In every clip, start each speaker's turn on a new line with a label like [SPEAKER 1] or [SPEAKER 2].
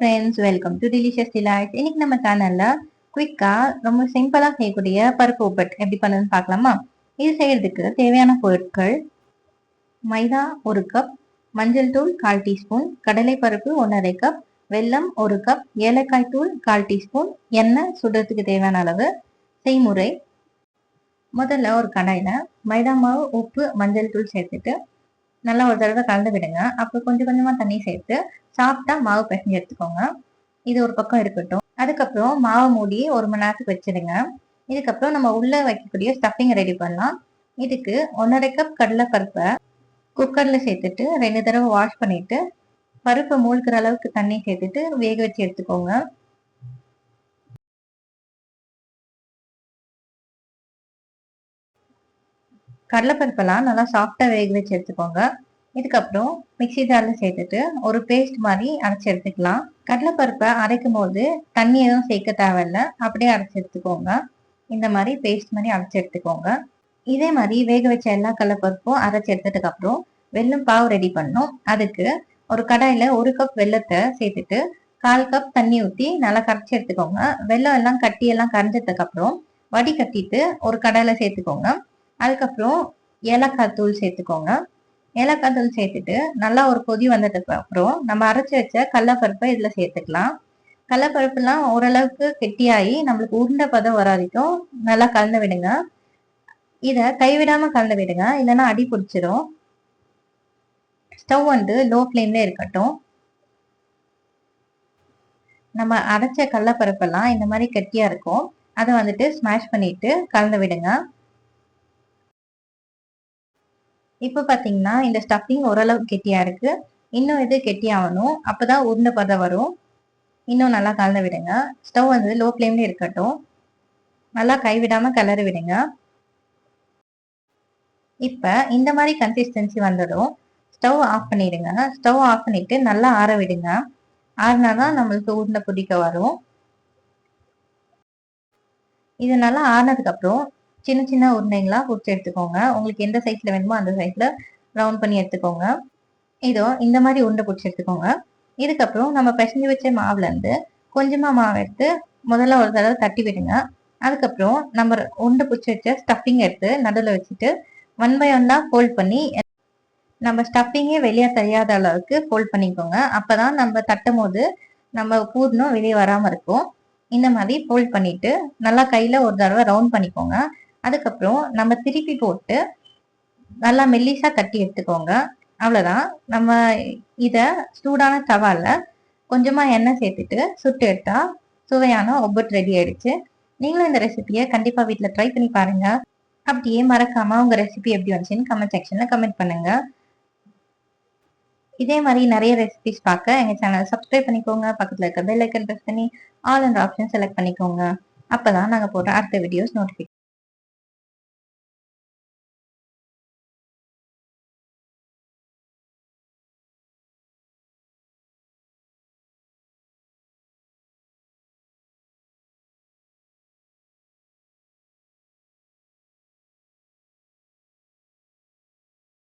[SPEAKER 1] Friends welcome to delicious delights இன்னைக்கு நம்ம சேனல்ல குயிக்கா ரொம்ப சிம்பிளா செய்யக்கூடிய பருப்பு உப்பட் எப்படி பண்ணுன்னு பார்க்கலாமா? இது செய்யறதுக்கு தேவையான பொருட்கள் மைதா ஒரு கப் மஞ்சள் தூள் கால் டீஸ்பூன் கடலை பருப்பு ஒன்றரை கப் வெல்லம் ஒரு கப் ஏலக்காய் தூள் கால் டீஸ்பூன் எண்ணெய் சுடுறதுக்கு தேவையான அளவு செய்முறை. முதல்ல ஒரு கடாயில மைதா மாவு உப்பு மஞ்சள் தூள் சேர்த்துட்டு நல்லா ஒரு தடவை கலந்து விடுங்க. அப்புறம் கொஞ்சம் கொஞ்சமா தண்ணி சேர்த்து சாப்பிட்டா மாவு பிசைஞ்சு எடுத்துக்கோங்க. இது ஒரு பக்கம் இருக்கட்டும். அதுக்கப்புறம் மாவு மூடி ஒரு மணி நேரத்துக்கு வச்சிடுங்க. இதுக்கப்புறம் நம்ம உள்ள வைக்கக்கூடிய ஸ்டஃபிங் ரெடி பண்ணலாம். இதுக்கு ஒன்றரை கப் கடலை பருப்பை குக்கர்ல சேர்த்துட்டு ரெண்டு தடவை வாஷ் பண்ணிட்டு பருப்பை மூழ்கிற அளவுக்கு தண்ணி சேர்த்துட்டு வேக வச்சு எடுத்துக்கோங்க. கடலைப்பருப்பெல்லாம் நல்லா சாஃப்டாக வேக வச்சு எடுத்துக்கோங்க. இதுக்கப்புறம் மிக்சி ஜாரில் சேர்த்துட்டு ஒரு பேஸ்ட் மாதிரி அரைச்சி எடுத்துக்கலாம். கடலைப்பருப்பை அரைக்கும் போது தண்ணி எதுவும் சேர்க்க தேவையில்ல. அப்படியே அரைச்சி எடுத்துக்கோங்க. இந்த மாதிரி பேஸ்ட் மாதிரி அரைச்சி எடுத்துக்கோங்க. இதே மாதிரி வேக வச்ச எல்லா கடலைப்பருப்பும் அரைச்சி எடுத்ததுக்கப்புறம் வெள்ளம் வெல்லம் பாவு ரெடி பண்ணும் அதுக்கு ஒரு கடாயில ஒரு கப் வெல்லத்தை சேர்த்துட்டு கால் கப் தண்ணி ஊற்றி நல்லா கரைச்சி எடுத்துக்கோங்க. வெள்ளம் எல்லாம் கட்டி எல்லாம் கரைஞ்சதுக்கப்புறம் வடி கட்டிட்டு ஒரு கடாயில சேர்த்துக்கோங்க. அதுக்கப்புறம் ஏலக்காய் தூள் சேர்த்துக்கோங்க. ஏலக்காய் தூள் சேர்த்துட்டு நல்லா ஒரு கொதி வந்ததுக்கு அப்புறம் நம்ம அரைச்சி வச்ச கடலப்பருப்பை இதில் சேர்த்துக்கலாம். கடலப்பருப்புலாம் ஓரளவுக்கு கெட்டியாகி நம்மளுக்கு உருண்டை பதம் வராதிக்கும் நல்லா கலந்து விடுங்க. இதை கைவிடாமல் கலந்து விடுங்க. இல்லைன்னா அடி பிடிச்சிரும். ஸ்டவ் வந்து லோ ஃப்ளேம்ல இருக்கட்டும். நம்ம அரைச்ச கடலப்பருப்பெல்லாம் இந்த மாதிரி கெட்டியாக இருக்கும். அதை வந்துட்டு ஸ்மாஷ் பண்ணிட்டு கலந்து விடுங்க. இப்போ பார்த்தீங்கன்னா இந்த ஸ்டஃபிங் ஓரளவு கெட்டியாக இருக்கு. இன்னும் இது கெட்டியாகணும். அப்போ தான் உருண்டை பதம் வரும். இன்னும் நல்லா கலந்து விடுங்க. ஸ்டவ் வந்து லோ ஃப்ளேம்லேயே இருக்கட்டும். நல்லா கைவிடாமல் கிளறி விடுங்க. இப்போ இந்த மாதிரி கன்சிஸ்டன்சி வந்துடும் ஸ்டவ் ஆஃப் பண்ணிடுங்க. ஸ்டவ் ஆஃப் பண்ணிட்டு நல்லா ஆற விடுங்க. ஆறினாதான் நம்மளுக்கு உருண்டை பிடிக்க வரும். இது நல்லா ஆறினதுக்கப்புறம் சின்ன சின்ன உருண்டைங்களா பிடிச்சி எடுத்துக்கோங்க. உங்களுக்கு எந்த சைஸ்ல வேணுமோ அந்த சைஸ்ல ரவுண்ட் பண்ணி எடுத்துக்கோங்க. இதோ இந்த மாதிரி உருண்டை பிடிச்சி எடுத்துக்கோங்க. இதுக்கப்புறம் நம்ம பிசைஞ்சு வச்ச மாவுல இருந்து கொஞ்சமா மாவு எடுத்து முதல்ல ஒரு தடவை தட்டி விடுங்க. அதுக்கப்புறம் நம்ம உருண்டை பிடிச்சி வச்ச ஸ்டஃபிங் எடுத்து நடுவில் வச்சுட்டு ஒன் பை ஒன்னா ஃபோல்ட் பண்ணி நம்ம ஸ்டஃபிங்கே வெளியே தெரியாத அளவுக்கு ஃபோல்ட் பண்ணிக்கோங்க. அப்போ தான் நம்ம தட்டும் போது நம்ம பூர்ணம் வெளியே வராமல் இருக்கும். இந்த மாதிரி ஃபோல்ட் பண்ணிட்டு நல்லா கையில் ஒரு தடவை ரவுண்ட் பண்ணிக்கோங்க. அதுக்கப்புறம் நம்ம திருப்பி போட்டு நல்லா மெல்லிசா தட்டி எடுத்துக்கோங்க. அவ்வளோதான் நம்ம இதை சூடான தவால கொஞ்சமாக எண்ணெய் சேர்த்துட்டு சுட்டு எடுத்தா சுவையான ஒப்பட் ரெடி ஆயிடுச்சு. நீங்களும் இந்த ரெசிபியை கண்டிப்பாக வீட்டில் ட்ரை பண்ணி பாருங்க. அப்படியே மறக்காமல் உங்கள் ரெசிபி எப்படி வந்துச்சுன்னு கமெண்ட் செக்ஷனில் கமெண்ட் பண்ணுங்க. இதே மாதிரி நிறைய ரெசிபிஸ் பார்க்க எங்கள் சேனல் சப்ஸ்கிரைப் பண்ணிக்கோங்க. பக்கத்தில் இருக்க பெல் ஐக்கன் ப்ரெஸ் பண்ணி ஆல் அண்ட் ஆப்ஷன் செலக்ட் பண்ணிக்கோங்க. அப்பதான் நாங்கள் போடுற அடுத்த வீடியோஸ் நோட்டிஃபிகேஷன்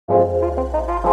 [SPEAKER 1] Música